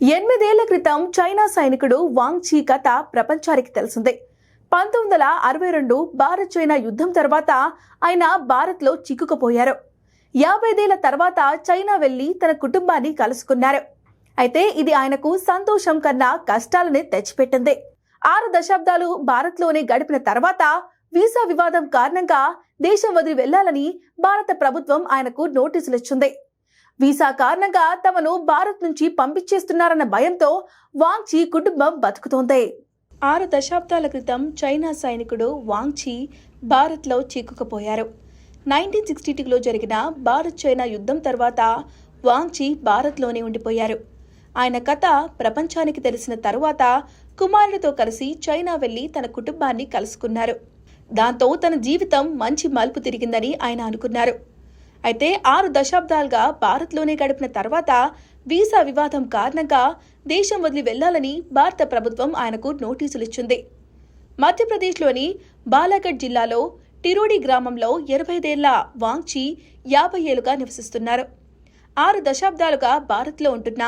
ఎనిమిదేళ్ళ క్రితం చైనా సైనికుడు వాంగ్ చీ కథ ప్రపంచానికి తెలిసిందే. పంతొమ్మిది వందల అరవై రెండు భారత్ చైనా యుద్ధం తర్వాత ఆయన భారత్లో చిక్కుకుపోయారు. యాభైదేళ్ళ తర్వాత చైనా వెళ్ళి తన కుటుంబాన్ని కలుసుకున్నారు. అయితే ఇది ఆయనకు సంతోషం కన్నా కష్టాలని తెచ్చిపెట్టింది. ఆరు దశాబ్దాలు భారత్లోనే గడిపిన తర్వాత వీసా వివాదం కారణంగా దేశం వదిలి వెళ్ళాలని భారత ప్రభుత్వం ఆయనకు నోటీసులు ఇచ్చింది వీసా కారణంగా తమను భారత్ నుంచి పంపించేస్తున్నారన్న భయంతో వాంగ్చి కుటుంబం బతుకుతోంది. ఆరు దశాబ్దాల క్రితం చైనా సైనికుడు వాంగ్చి భారత్లో చిక్కుకుపోయారు. నైన్టీన్ సిక్స్టీ టూలో జరిగిన భారత్ చైనా యుద్ధం తర్వాత వాంగ్చి భారత్లోనే ఉండిపోయారు. ఆయన కథ ప్రపంచానికి తెలిసిన తరువాత కుమారుడితో కలిసి చైనా వెళ్ళి తన కుటుంబాన్ని కలుసుకున్నారు. దాంతో తన జీవితం మంచి మలుపు తిరిగిందని ఆయన అనుకున్నారు. అయితే ఆరు దశాబ్దాలుగా భారత్లోనే గడిపిన తర్వాత వీసా వివాదం కారణంగా దేశం వదిలి వెళ్ళాలని భారత ప్రభుత్వం ఆయనకు నోటీసులు ఇచ్చింది. మధ్యప్రదేశ్లోని బాలాఘట్ జిల్లాలో టిరోడి గ్రామంలో ఎనభైదేళ్ళ వాంగ్చి యాభై ఏళ్ళుగా నివసిస్తున్నారు. ఆరు దశాబ్దాలుగా భారత్లో ఉంటున్న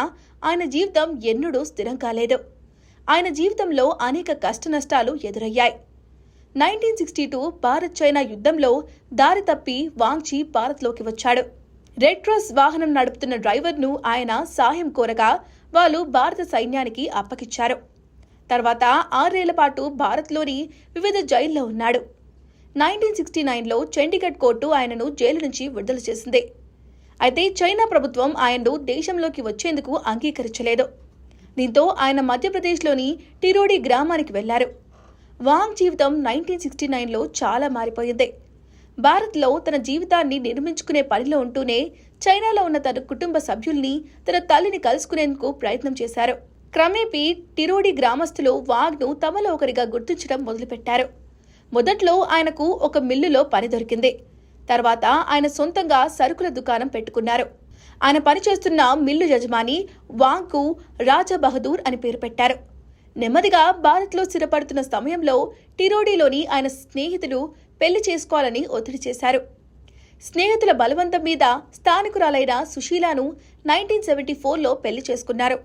ఆయన జీవితం ఎన్నడూ స్థిరం కాలేదు. ఆయన జీవితంలో అనేక కష్టనష్టాలు ఎదురయ్యాయి. Nineteen sixty two Bharat China యుద్ధంలో దారి తప్పి వాంగ్చి భారత్లోకి వచ్చాడు. రెడ్ క్రాస్ వాహనం నడుపుతున్న డ్రైవర్ను ఆయన సాయం కోరగా వాళ్ళు భారత సైన్యానికి అప్పగిచ్చారు తర్వాత ఆరేళ్ళ పాటు భారత్లోని వివిధ జైల్లో ఉన్నాడు. నైన్టీన్ సిక్స్టీ నైన్లో చండీగఢ్ కోర్టు ఆయనను జైలు నుంచి విడుదల చేసింది. అయితే చైనా ప్రభుత్వం ఆయన్ను దేశంలోకి వచ్చేందుకు అంగీకరించలేదు. దీంతో ఆయన మధ్యప్రదేశ్లోని టిరోడి గ్రామానికి వెళ్ళారు. వాంగ్ జీవితం నైన్టీన్ సిక్స్టీ నైన్లో చాలా మారిపోయింది. భారత్లో తన జీవితాన్ని నిర్మించుకునే పనిలో ఉంటూనే చైనాలో ఉన్న తన కుటుంబ సభ్యుల్ని తన తల్లిని కలుసుకునేందుకు ప్రయత్నం చేశారు. క్రమేపీ టిరోడి గ్రామస్తులు వాగ్ను తమలో ఒకరిగా గుర్తించడం మొదలుపెట్టారు. మొదట్లో ఆయనకు ఒక మిల్లులో పని దొరికింది. తర్వాత ఆయన సొంతంగా సరుకుల దుకాణం పెట్టుకున్నారు. ఆయన పనిచేస్తున్న మిల్లు యజమాని వాంగ్కు రాజా బహదూర్ అని పేరు పెట్టారు. నెమ్మదిగా భారత్లో స్థిరపడుతున్న సమయంలో టిరోడీలోని ఆయన స్నేహితులు పెళ్ళి చేసుకోవాలని ఒత్తిడి చేశారు. స్నేహితుల బలవంతం మీద స్థానికురాలైన సుశీలాను నైన్టీన్ సెవెంటీ ఫోర్లో పెళ్ళి చేసుకున్నారు.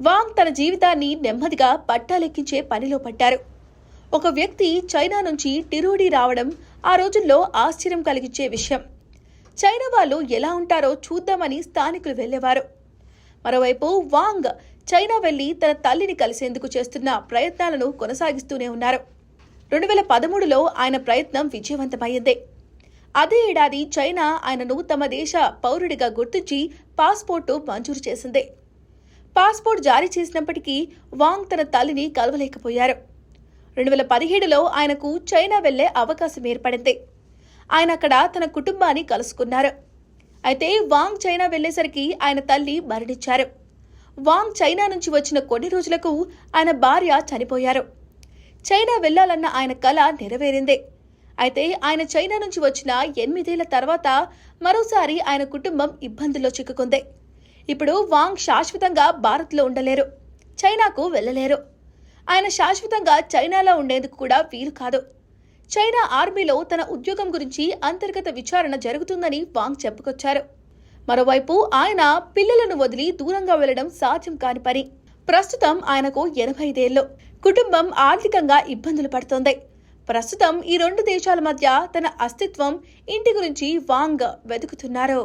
వాంగ్ తన జీవితాన్ని నెమ్మదిగా పట్టాలెక్కించే పనిలో పడ్డారు. ఒక వ్యక్తి చైనా నుంచి టిరోడీ రావడం ఆ రోజుల్లో ఆశ్చర్యం కలిగించే విషయం. చైనా వాళ్ళు ఎలా ఉంటారో చూద్దామని స్థానికులు వెళ్ళేవారు. మరోవైపు వాంగ్ చైనా వెళ్ళి తన తల్లిని కలిసేందుకు చేస్తున్న ప్రయత్నాలను కొనసాగిస్తూనే ఉన్నారు. రెండు వేల పదమూడులో ఆయన ప్రయత్నం విజయవంతమైంది అదే ఏడాది చైనా ఆయనను తమ దేశ పౌరుడిగా గుర్తించి పాస్పోర్టు మంజూరు చేసింది. పాస్పోర్ట్ జారీ చేసినప్పటికీ వాంగ్ తన తల్లిని కలవలేకపోయారు. రెండు వేల పదిహేడులో ఆయనకు చైనా వెళ్ళే అవకాశం ఏర్పడింది. ఆయన అక్కడ తన కుటుంబాన్ని కలుసుకున్నారు. అయితే వాంగ్ చైనా వెళ్ళేసరికి ఆయన తల్లి మరణించారు. వాంగ్ చైనా నుంచి వచ్చిన కొన్ని రోజులకు ఆయన భార్య చనిపోయారు. చైనా వెళ్ళాలన్న ఆయన కల నెరవేరిందే. అయితే ఆయన చైనా నుంచి వచ్చిన ఎనిమిదేళ్ళ తర్వాత మరోసారి ఆయన కుటుంబం ఇబ్బందుల్లో చిక్కుకుంది. ఇప్పుడు వాంగ్ శాశ్వతంగా భారత్లో ఉండలేరు. చైనాకు వెళ్ళలేరు. ఆయన శాశ్వతంగా చైనాలో ఉండేందుకు కూడా వీలు కాదు. చైనా ఆర్మీలో తన ఉద్యోగం గురించి అంతర్గత విచారణ జరుగుతుందని వాంగ్ చెప్పుకొచ్చారు. మరోవైపు ఆయన పిల్లలను వదిలి దూరంగా వెళ్ళడం సాధ్యం కాని పని. ప్రస్తుతం ఆయనకు ఎనభై ఐదేళ్ళు కుటుంబం ఆర్థికంగా ఇబ్బందులు పడుతోంది. ప్రస్తుతం ఈ రెండు దేశాల మధ్య తన అస్తిత్వం ఇంటి గురించి వాంగ్ వెతుకుతున్నారు.